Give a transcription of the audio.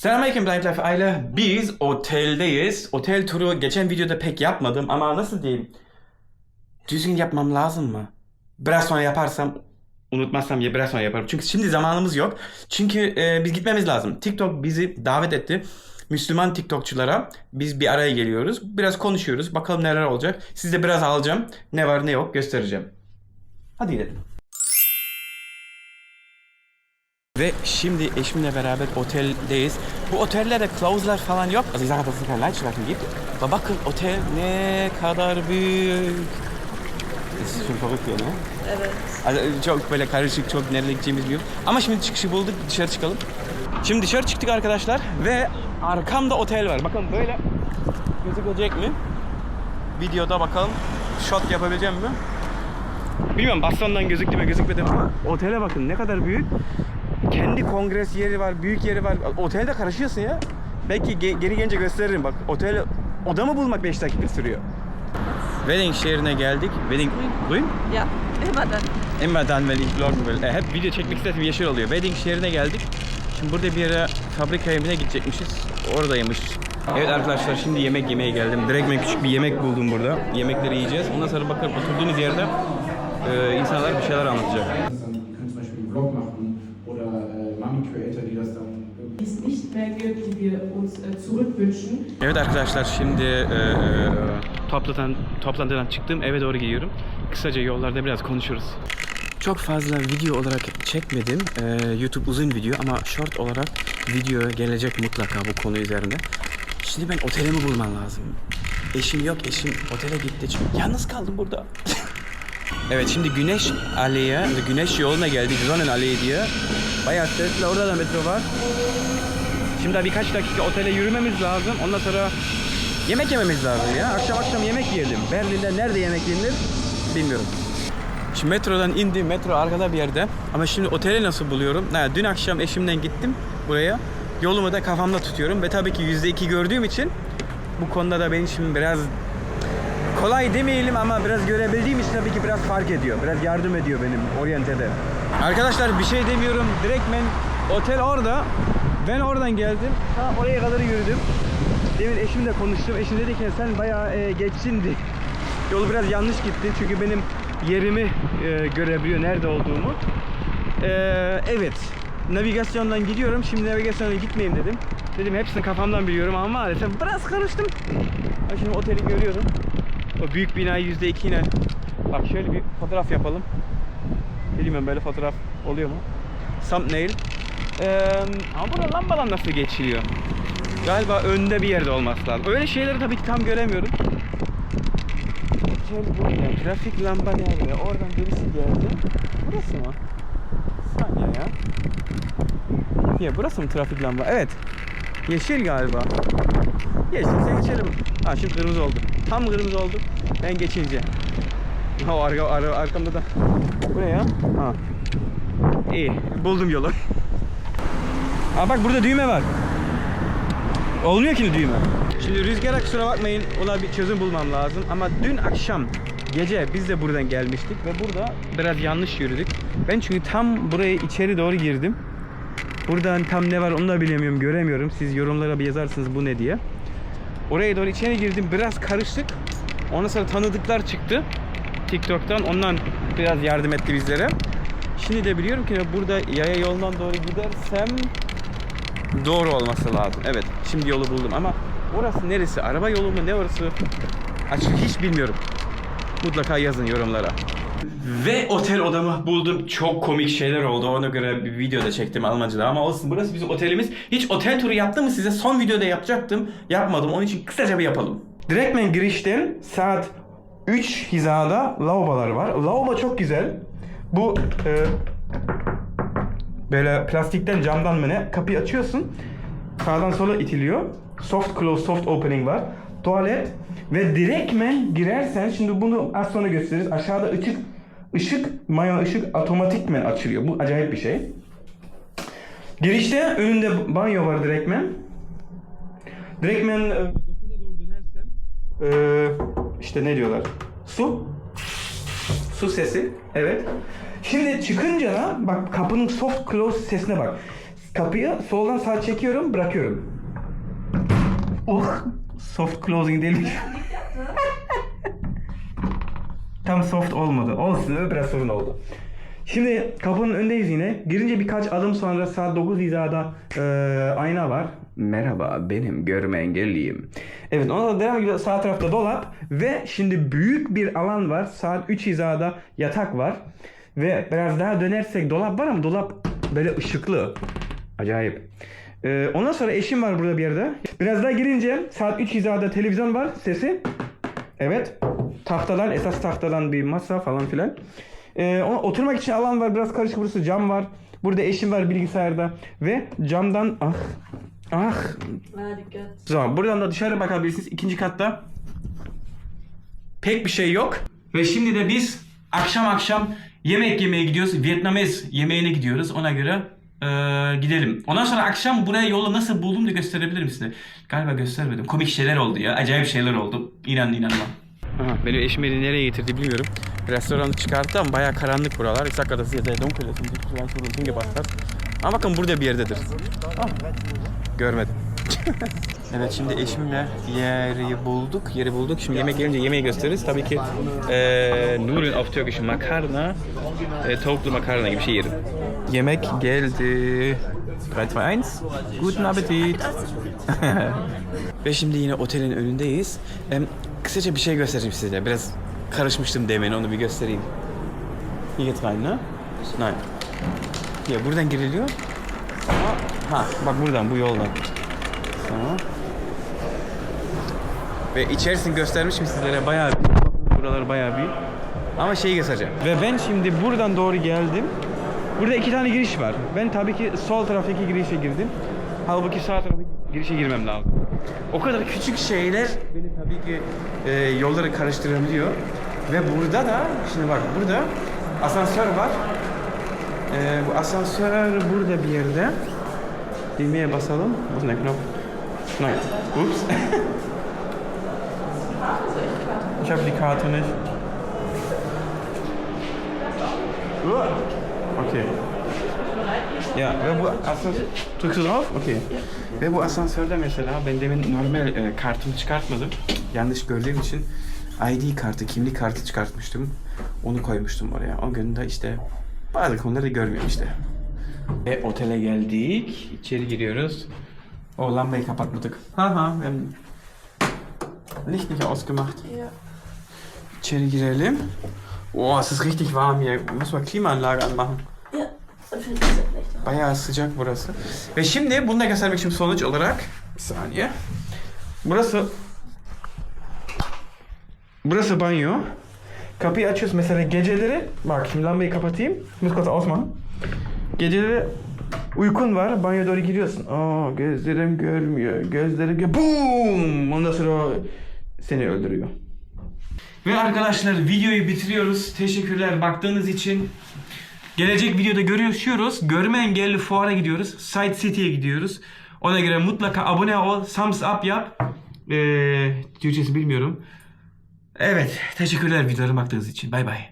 Selamünaleyküm Blind Life aile. Biz oteldeyiz. Otel turu geçen videoda pek yapmadım ama nasıl diyeyim? Düzgün yapmam lazım mı? Biraz sonra yaparsam unutmazsam ya biraz sonra yaparım. Çünkü şimdi zamanımız yok. Çünkü e, biz gitmemiz lazım. TikTok bizi davet etti. Müslüman TikTokçulara biz bir araya geliyoruz. Biraz konuşuyoruz. Bakalım neler olacak. Size biraz alacağım. Ne var ne yok göstereceğim. Hadi gidelim. Ve şimdi eşimle beraber oteldeyiz. Bu otellerde clause'lar falan yok. Also ich sage, keine Leitschlafen gibt. Aber bakın otel ne kadar büyük. Das ist schon verrückt hier, ne? Evet. Also çok böyle karışık, çok nereye gideceğimiz bilmiyorum. Ama şimdi çıkışı bulduk, dışarı çıkalım. Şimdi dışarı çıktık arkadaşlar ve arkamda otel var. Bakın böyle gözükecek mi? Videoda bakalım shot yapabileceğim mi? Bilmiyorum bastondan gözüktü mü gözükmedi mi ama otele bakın ne kadar büyük. Kendi kongres yeri var, büyük yeri var. Otelde karışıyorsun ya. Belki ge- geri gelince gösteririm bak. Otel odamı bulmak 5 dakika sürüyor. Wedding şehrine geldik. Wedding Buyurun. Ja, immer dann. Emma'dan ve vlog böyle. E, hep video çekmek istedim yeşil oluyor. Wedding şehrine geldik. Şimdi burada bir yere fabrika evine gidecekmişiz. Oradaymış. Evet arkadaşlar şimdi yemek yemeye geldim. Direkt ben küçük bir yemek buldum burada. Yemekleri yiyeceğiz. Ondan sonra bakalım oturduğumuz yerde e, insanlar bir şeyler anlatacak. Das dann, die können zum Beispiel einen Vlog machen oder äh, Mami Creator, die das dann irgendwie es nicht mehr gibt, die wir uns zurückwünschen. Evet arkadaşlar şimdi e, e, toplantıdan, toplantıdan çıktım eve doğru gidiyorum. Kısaca yollarda biraz konuşuruz. Çok fazla video olarak çekmedim. E, YouTube uzun video ama short olarak video gelecek mutlaka bu konu üzerinde. Şimdi ben otelimi bulmam lazım. Eşim yok, eşim otele gitti. Çünkü yalnız kaldım burada. evet şimdi Güneş Aley'e, Güneş yoluna geldik. Zonen Aleyhi diye. Bayağı sesli. Orada da metro var. Şimdi daha birkaç dakika otele yürümemiz lazım. Ondan sonra yemek yememiz lazım ya. Akşam akşam yemek yiyelim. Berlin'de nerede yemek yenir bilmiyorum. Şimdi metrodan indim. Metro arkada bir yerde. Ama şimdi oteli nasıl buluyorum? Ha, dün akşam eşimden gittim buraya. Yolumu da kafamda tutuyorum. Ve tabii ki %2 gördüğüm için bu konuda da benim şimdi biraz kolay demeyelim ama biraz görebildiğim için tabii ki biraz fark ediyor. Biraz yardım ediyor benim oryantede. Arkadaşlar bir şey demiyorum. Direkt ben otel orada. Ben oradan geldim. Ta oraya kadar yürüdüm. Demin eşimle konuştum. Eşim dedi ki sen bayağı e, geçsindi. Yolu biraz yanlış gitti çünkü benim yerimi e, görebiliyor nerede olduğumu. E, evet. Navigasyondan gidiyorum. Şimdi navigasyona gitmeyeyim dedim. Dedim hepsini kafamdan biliyorum ama maalesef biraz karıştım. Bak şimdi oteli görüyorum. O büyük bina yüzde iki yine. Bak şöyle bir fotoğraf yapalım. Bilmiyorum böyle fotoğraf oluyor mu? Thumbnail. Ama burada lambadan nasıl geçiliyor? Galiba önde bir yerde olması lazım. Öyle şeyleri tabii ki tam göremiyorum. Otel burada. Trafik lamba nerede? Oradan birisi geldi. Burası mı? Saniye ya. Ya burası mı trafik lamba? Evet. Yeşil galiba. Yeşilse geçelim. Ha şimdi kırmızı oldu. Tam kırmızı oldu. Ben geçince. Ha arka, ar- arkamda da. Bu ne ya? Ha. İyi. Buldum yolu. Aa bak burada düğme var. Olmuyor ki düğme. Şimdi rüzgara kusura bakmayın ona bir çözüm bulmam lazım. Ama dün akşam gece biz de buradan gelmiştik ve burada biraz yanlış yürüdük. Ben çünkü tam buraya içeri doğru girdim. Buradan tam ne var onu da bilemiyorum, göremiyorum. Siz yorumlara bir yazarsınız bu ne diye. Oraya doğru içeri girdim, biraz karıştık. Ondan sonra tanıdıklar çıktı. TikTok'tan ondan biraz yardım etti bizlere. Şimdi de biliyorum ki burada yaya yoldan doğru gidersem doğru olması lazım. Evet, şimdi yolu buldum ama orası neresi? Araba yolu mu? Ne orası? Açık hiç bilmiyorum. Mutlaka yazın yorumlara. Ve otel odamı buldum. Çok komik şeyler oldu. Ona göre bir video da çektim Almanca'da ama olsun. Burası bizim otelimiz. Hiç otel turu yaptım mı size? Son videoda yapacaktım. Yapmadım. Onun için kısaca bir yapalım. Direktmen girişten saat 3 hizada lavabolar var. Lavabo çok güzel. Bu e, böyle plastikten camdan mı ne kapıyı açıyorsun. Sağdan sola itiliyor. Soft close, soft opening var. Tuvalet ve direktmen girersen şimdi bunu az sonra gösteririz. Aşağıda ışık ışık mayo ışık otomatikmen açılıyor. Bu acayip bir şey. Girişte önünde banyo var direktmen. Direktmen e, dokuza doğru dönersen e, işte ne diyorlar? Su. Su sesi. Evet. Şimdi çıkınca da bak kapının soft close sesine bak. kapıyı soldan sağ çekiyorum bırakıyorum. Oh soft closing değil mi? Tam soft olmadı. Olsun biraz sorun oldu. Şimdi kapının önündeyiz yine. Girince birkaç adım sonra saat 9 hizada e, ayna var. Merhaba benim görme engelliyim. Evet ona da devam ediyor. Sağ tarafta dolap ve şimdi büyük bir alan var. Saat 3 hizada yatak var. Ve biraz daha dönersek dolap var ama dolap böyle ışıklı. Acayip. E, ondan sonra eşim var burada bir yerde. Biraz daha girince saat 3 hizada televizyon var sesi. Evet. Tahtadan, esas tahtadan bir masa falan filan. Ee, ona oturmak için alan var. Biraz karışık burası. Cam var. Burada eşim var bilgisayarda. Ve camdan ah ah. Die Götz. Tamam buradan da dışarı bakabilirsiniz. İkinci katta pek bir şey yok. Ve şimdi de biz akşam akşam yemek yemeye gidiyoruz. Vietnamez yemeğine gidiyoruz. Ona göre eee, gidelim. Ondan sonra akşam buraya yolu nasıl buldum da gösterebilirim size. Galiba göstermedim. Komik şeyler oldu ya. Acayip şeyler oldu. İnan inanma. Aha, benim eşim beni nereye getirdi bilmiyorum. Restoranı çıkarttı ama bayağı karanlık buralar. İst und du vielleicht wo du hingebracht hast. Ama bakın burada bir yerdedir. Görmedim. evet şimdi eşimle yeri bulduk. Yeri bulduk. Şimdi yemek gelince yemeği gösteririz. Tabii ki eee Nudeln auf Türkisch makarna, e, tavuklu makarna gibi bir şey yerim. Yemek geldi. 3, 2, 1. Guten Appetit. Ve şimdi yine otelin önündeyiz. Em, kısaca bir şey göstereyim size. Biraz karışmıştım demin onu bir göstereyim. Hier geht's rein, ne? Nein. Ya buradan giriliyor. Ha bak buradan bu yoldan. Tamam. Ve içerisini göstermişim sizlere bayağı büyük. Buralar bayağı büyük. Ama şeyi göstereceğim. Ve ben şimdi buradan doğru geldim. Burada iki tane giriş var. Ben tabii ki sol taraftaki girişe girdim. Halbuki sağ taraftaki girişe girmem lazım. O kadar küçük şeyler beni tabii ki e, yolları karıştırabiliyor. Ve burada da, şimdi bak burada asansör var. E, bu asansör burada bir yerde. Düğmeye basalım. Bu ne knop? Nein. Ups. Ich habe die Karte nicht. Okay. Ya ve bu asansör... Du drauf? Okay. Ve bu asansörde mesela ben demin normal e, kartımı çıkartmadım. Yanlış gördüğüm için ID kartı, kimlik kartı çıkartmıştım. Onu koymuştum oraya. O gün de işte bazı konuları görmüyorum işte. Ve otele geldik. İçeri giriyoruz. O lambayı kapatmadık. Haha. wir haben Licht nicht ausgemacht. Ja. İçeri girelim. Oh, es ist richtig warm hier. Muss mal Klimaanlage anmachen. Ja, Bayağı sıcak burası. Ve şimdi bunu da göstermek için sonuç olarak bir saniye. Burası Burası banyo. Kapıyı açıyoruz mesela geceleri. Bak şimdi lambayı kapatayım. Muss kurz ausmachen. Geceleri uykun var. Banyoya doğru giriyorsun. Aa gözlerim görmüyor. Gözlerim gör. Boom! Ondan sonra o seni öldürüyor. Ve arkadaşlar videoyu bitiriyoruz. Teşekkürler baktığınız için. Gelecek videoda görüşüyoruz. Görme engelli fuara gidiyoruz. Side City'ye gidiyoruz. Ona göre mutlaka abone ol. Thumbs up yap. Ee, Türkçesi bilmiyorum. Evet. Teşekkürler videolara baktığınız için. Bay bay.